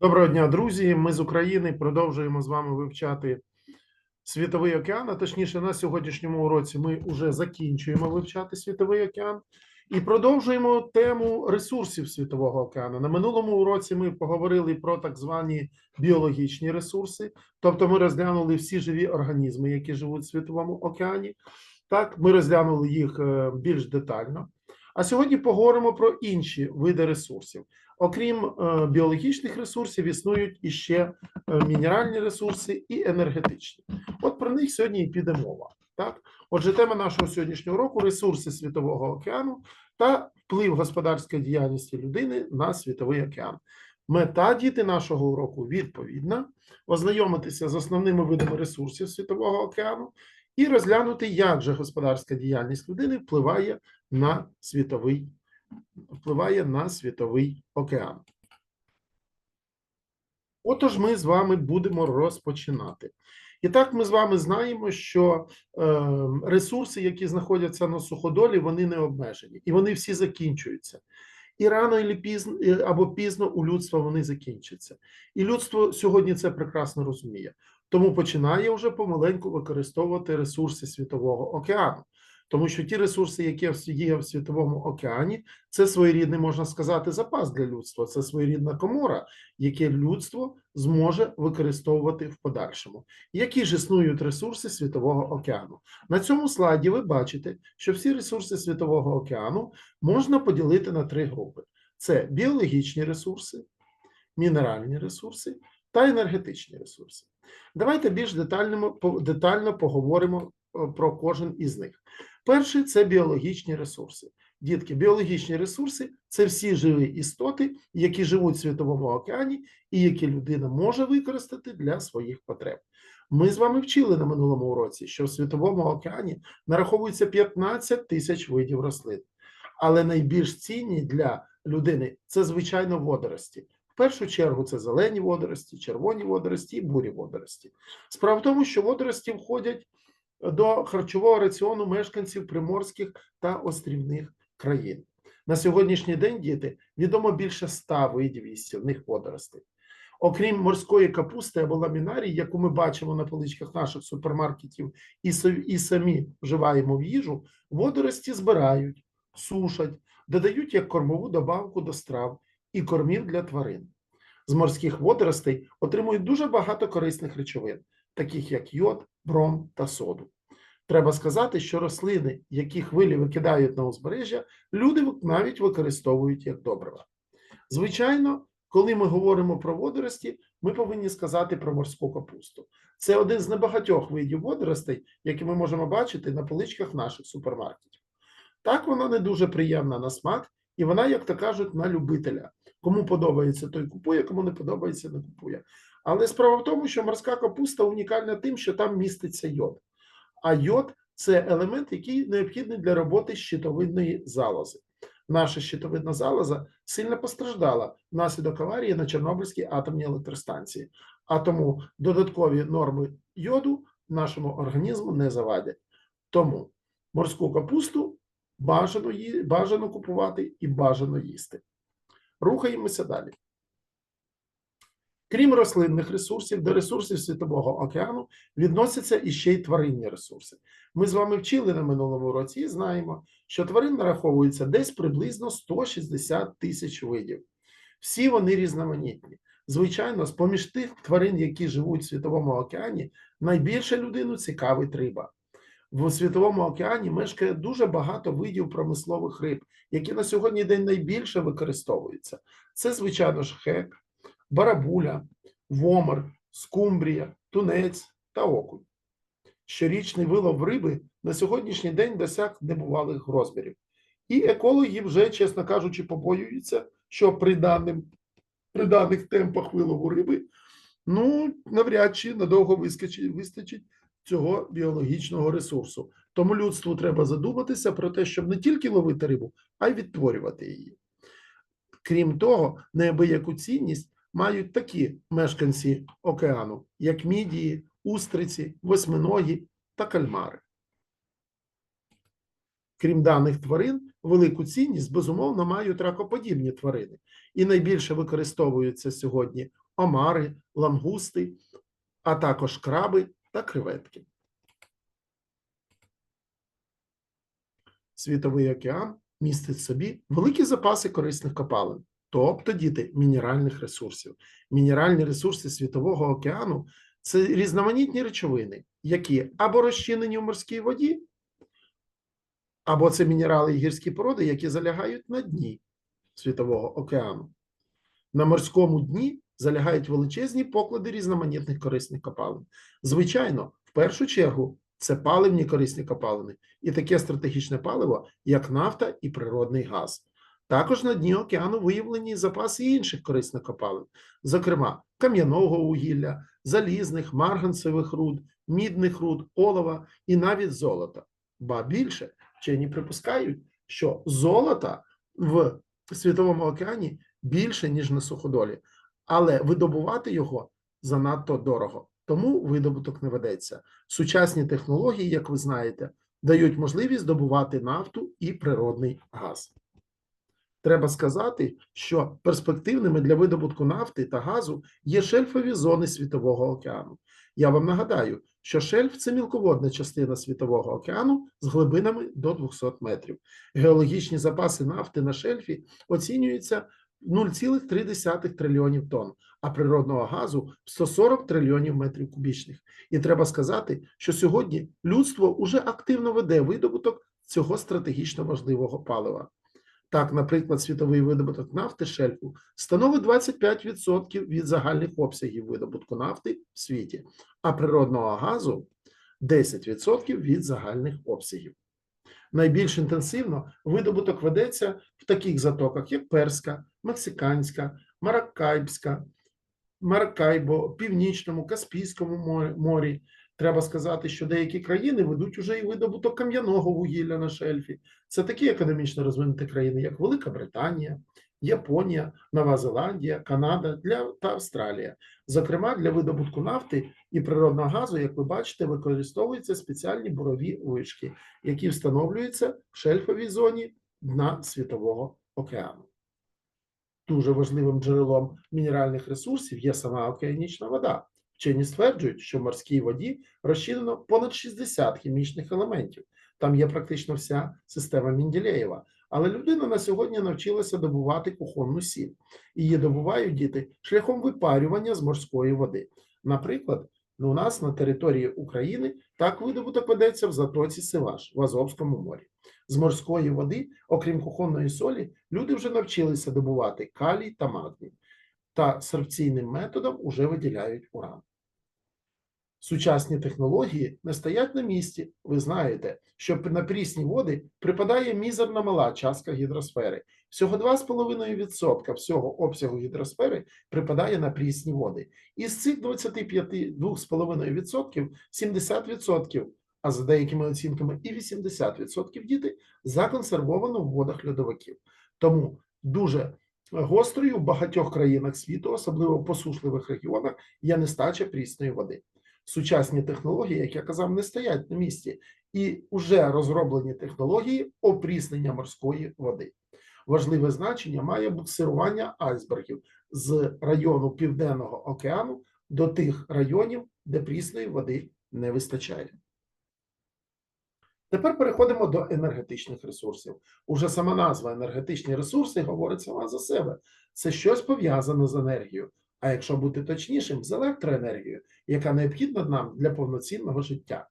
Доброго дня, друзі. Ми з України продовжуємо з вами вивчати Світовий океан. А точніше, на сьогоднішньому уроці ми вже закінчуємо вивчати Світовий океан і продовжуємо тему ресурсів Світового океану. На минулому уроці ми поговорили про так звані біологічні ресурси, тобто ми розглянули всі живі організми, які живуть в Світовому океані. Так, ми розглянули їх е, більш детально. А сьогодні поговоримо про інші види ресурсів. Окрім е, біологічних ресурсів, існують іще е, мінеральні ресурси і енергетичні. От про них сьогодні і піде мова. Так, отже, тема нашого сьогоднішнього року ресурси світового океану та вплив господарської діяльності людини на світовий океан. Мета діти нашого уроку відповідна: ознайомитися з основними видами ресурсів світового океану і розглянути, як же господарська діяльність людини впливає на світовий впливає на світовий океан. Отож, ми з вами будемо розпочинати. І так, ми з вами знаємо, що е, ресурси, які знаходяться на суходолі, вони не обмежені, і вони всі закінчуються. І рано пізно або пізно у людства вони закінчаться. І людство сьогодні це прекрасно розуміє. Тому починає вже помаленьку використовувати ресурси Світового океану. Тому що ті ресурси, які є в Світовому океані, це своєрідний, можна сказати, запас для людства, це своєрідна комора, яке людство зможе використовувати в подальшому. Які ж існують ресурси Світового океану? На цьому слайді ви бачите, що всі ресурси Світового океану можна поділити на три групи: це біологічні ресурси, мінеральні ресурси та енергетичні ресурси. Давайте більш детально, детально поговоримо е, про кожен із них. Перший це біологічні ресурси. Дітки, біологічні ресурси це всі живі істоти, які живуть в світовому океані і які людина може використати для своїх потреб. Ми з вами вчили на минулому уроці, що в світовому океані нараховується 15 тисяч видів рослин, але найбільш цінні для людини це звичайно водорості. В першу чергу це зелені водорості, червоні водорості і бурі водорості. Справа в тому, що водорості входять до харчового раціону мешканців приморських та острівних країн. На сьогоднішній день діти відомо більше 100 видів їстівних водоростей. Окрім морської капусти або ламінарії, яку ми бачимо на поличках наших супермаркетів і самі вживаємо в їжу, водорості збирають, сушать, додають як кормову добавку до страв і кормів для тварин. З морських водоростей отримують дуже багато корисних речовин, таких як йод, бром та соду. Треба сказати, що рослини, які хвилі викидають на узбережжя, люди навіть використовують як добрива. Звичайно, коли ми говоримо про водорості, ми повинні сказати про морську капусту. Це один з небагатьох видів водоростей, які ми можемо бачити на поличках наших супермаркетів. Так, вона не дуже приємна на смак, і вона, як то кажуть, на любителя. Кому подобається, той купує, кому не подобається, не купує. Але справа в тому, що морська капуста унікальна тим, що там міститься йод. А йод це елемент, який необхідний для роботи щитовидної залози. Наша щитовидна залоза сильно постраждала внаслідок аварії на Чорнобильській атомній електростанції, а тому додаткові норми йоду нашому організму не завадять. Тому морську капусту бажано, бажано купувати і бажано їсти. Рухаємося далі. Крім рослинних ресурсів, до ресурсів Світового океану відносяться іще й тваринні ресурси. Ми з вами вчили на минулому році і знаємо, що тварин нараховується десь приблизно 160 тисяч видів. Всі вони різноманітні. Звичайно, з поміж тих тварин, які живуть в Світовому океані, найбільше людину цікавить риба. В Світовому океані мешкає дуже багато видів промислових риб, які на сьогодні день найбільше використовуються. Це, звичайно ж, хек, барабуля, вомер, скумбрія, тунець та окунь. Щорічний вилов риби на сьогоднішній день досяг небувалих розмірів. І екологи вже, чесно кажучи, побоюються, що при, даним, при даних темпах вилову риби ну, навряд чи надовго вистачить цього біологічного ресурсу. Тому людству треба задуматися про те, щоб не тільки ловити рибу, а й відтворювати її. Крім того, неабияку цінність мають такі мешканці океану, як мідії, устриці, восьминогі та кальмари. Крім даних тварин, велику цінність безумовно мають ракоподібні тварини, і найбільше використовуються сьогодні омари, лангусти, а також краби та креветки. Світовий океан містить в собі великі запаси корисних копалин, тобто діти мінеральних ресурсів. Мінеральні ресурси Світового океану це різноманітні речовини, які або розчинені в морській воді, або це мінерали і гірські породи, які залягають на дні Світового океану. На морському дні залягають величезні поклади різноманітних корисних копалин. Звичайно, в першу чергу це паливні корисні копалини і таке стратегічне паливо, як нафта і природний газ. Також на дні океану виявлені запаси інших корисних копалин, зокрема кам'яного вугілля, залізних, марганцевих руд, мідних руд, олова і навіть золота. Ба більше вчені припускають, що золота в Світовому океані більше, ніж на суходолі, але видобувати його занадто дорого, тому видобуток не ведеться. Сучасні технології, як ви знаєте, дають можливість здобувати нафту і природний газ. Треба сказати, що перспективними для видобутку нафти та газу є шельфові зони Світового океану. Я вам нагадаю, що шельф це мілководна частина Світового океану з глибинами до 200 метрів. Геологічні запаси нафти на шельфі оцінюються 0,3 трильйонів тонн, а природного газу 140 трильйонів метрів кубічних. І треба сказати, що сьогодні людство уже активно веде видобуток цього стратегічно важливого палива. Так, наприклад, світовий видобуток нафти шельфу становить 25% від загальних обсягів видобутку нафти в світі, а природного газу 10% від загальних обсягів. Найбільш інтенсивно видобуток ведеться в таких затоках, як Перська, Мексиканська, Маракайбська, Маракайбо, Північному, Каспійському морі-. Треба сказати, що деякі країни ведуть уже і видобуток кам'яного вугілля на шельфі. Це такі економічно розвинуті країни, як Велика Британія, Японія, Нова Зеландія, Канада для, та Австралія. Зокрема, для видобутку нафти і природного газу, як ви бачите, використовуються спеціальні бурові вишки, які встановлюються в шельфовій зоні дна Світового океану. Дуже важливим джерелом мінеральних ресурсів є сама океанічна вода. Вчені стверджують, що в морській воді розчинено понад 60 хімічних елементів. Там є практично вся система Мінділеєва. Але людина на сьогодні навчилася добувати кухонну сіль. Її добувають діти шляхом випарювання з морської води. Наприклад, у нас на території України так видобуток ведеться в затоці Сиваш в Азовському морі. З морської води, окрім кухонної солі, люди вже навчилися добувати калій та магній та сорбційним методом уже виділяють уран. Сучасні технології не стоять на місці. Ви знаєте, що на прісні води припадає мізерна мала частка гідросфери. Всього 2,5% всього обсягу гідросфери припадає на прісні води. Із цих 25 2,5% 70%, а за деякими оцінками і 80% діти законсервовано в водах льодовиків. Тому дуже гострою в багатьох країнах світу, особливо в посушливих регіонах, є нестача прісної води. Сучасні технології, як я казав, не стоять на місці, і вже розроблені технології опріснення морської води. Важливе значення має буксирування айсбергів з району Південного океану до тих районів, де прісної води не вистачає. Тепер переходимо до енергетичних ресурсів. Уже сама назва енергетичні ресурси говорить сама за себе. Це щось пов'язане з енергією. А якщо бути точнішим, з електроенергією, яка необхідна нам для повноцінного життя.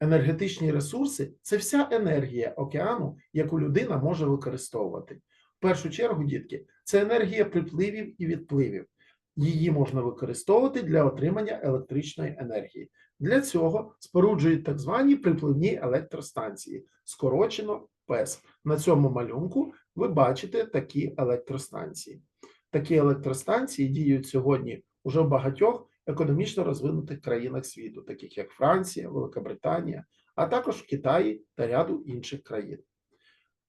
Енергетичні ресурси це вся енергія океану, яку людина може використовувати. В першу чергу, дітки, це енергія припливів і відпливів. Її можна використовувати для отримання електричної енергії. Для цього споруджують так звані припливні електростанції, скорочено ПЕС. На цьому малюнку ви бачите такі електростанції. Такі електростанції діють сьогодні уже в багатьох економічно розвинутих країнах світу, таких як Франція, Велика Британія, а також в Китаї та ряду інших країн.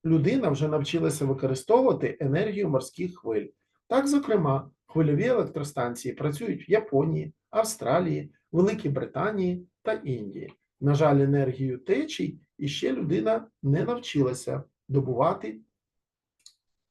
Людина вже навчилася використовувати енергію морських хвиль. Так, зокрема, хвильові електростанції працюють в Японії, Австралії, Великій Британії та Індії. На жаль, енергію течій іще людина не навчилася добувати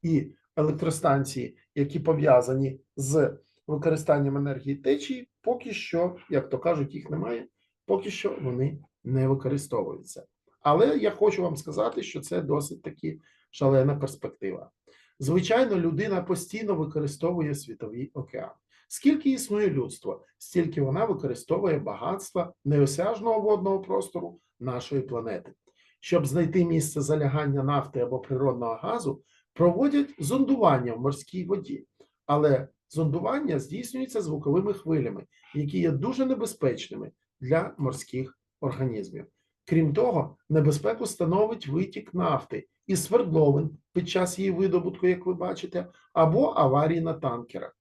і електростанції, які пов'язані з використанням енергії течії, поки що, як то кажуть, їх немає, поки що вони не використовуються. Але я хочу вам сказати, що це досить таки шалена перспектива. Звичайно, людина постійно використовує світовий океан. Скільки існує людство, стільки вона використовує багатства неосяжного водного простору нашої планети. Щоб знайти місце залягання нафти або природного газу, проводять зондування в морській воді, але зондування здійснюється звуковими хвилями, які є дуже небезпечними для морських організмів. Крім того, небезпеку становить витік нафти із свердловин під час її видобутку, як ви бачите, або аварії на танкерах.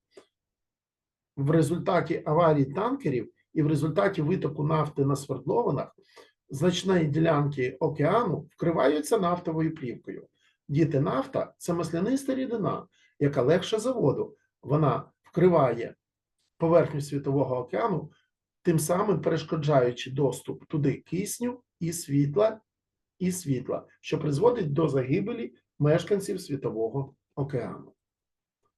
В результаті аварій танкерів і в результаті витоку нафти на свердловинах значні ділянки океану вкриваються нафтовою плівкою. Діти нафта це масляниста рідина, яка легша за воду. Вона вкриває поверхню світового океану, тим самим перешкоджаючи доступ туди кисню і світла, і світла, що призводить до загибелі мешканців світового океану.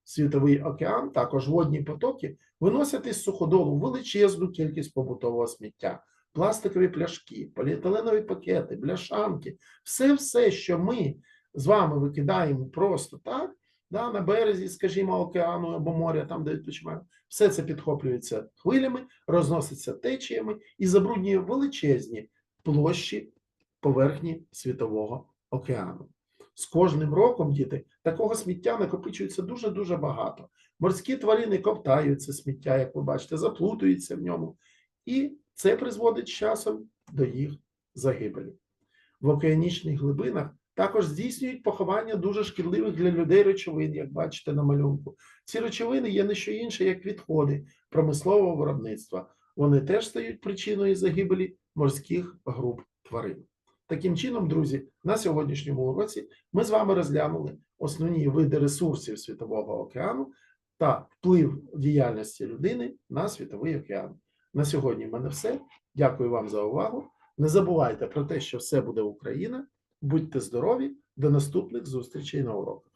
Світовий океан, також водні потоки, виносять із суходолу величезну кількість побутового сміття, пластикові пляшки, поліетиленові пакети, бляшанки, все, все, що ми з вами викидаємо просто так, да, на березі, скажімо, океану або моря, там, де відпочиваємо, все це підхоплюється хвилями, розноситься течіями і забруднює величезні площі поверхні світового океану. З кожним роком, діти, такого сміття накопичується дуже-дуже багато. Морські тварини ковтають це сміття, як ви бачите, заплутуються в ньому, і це призводить з часом до їх загибелі. В океанічних глибинах також здійснюють поховання дуже шкідливих для людей речовин, як бачите на малюнку. Ці речовини є не що інше, як відходи промислового виробництва. Вони теж стають причиною загибелі морських груп тварин. Таким чином, друзі, на сьогоднішньому уроці ми з вами розглянули основні види ресурсів Світового океану та вплив діяльності людини на світовий океан. На сьогодні в мене все. Дякую вам за увагу. Не забувайте про те, що все буде Україна. Будьте здорові, до наступних зустрічей на уроках.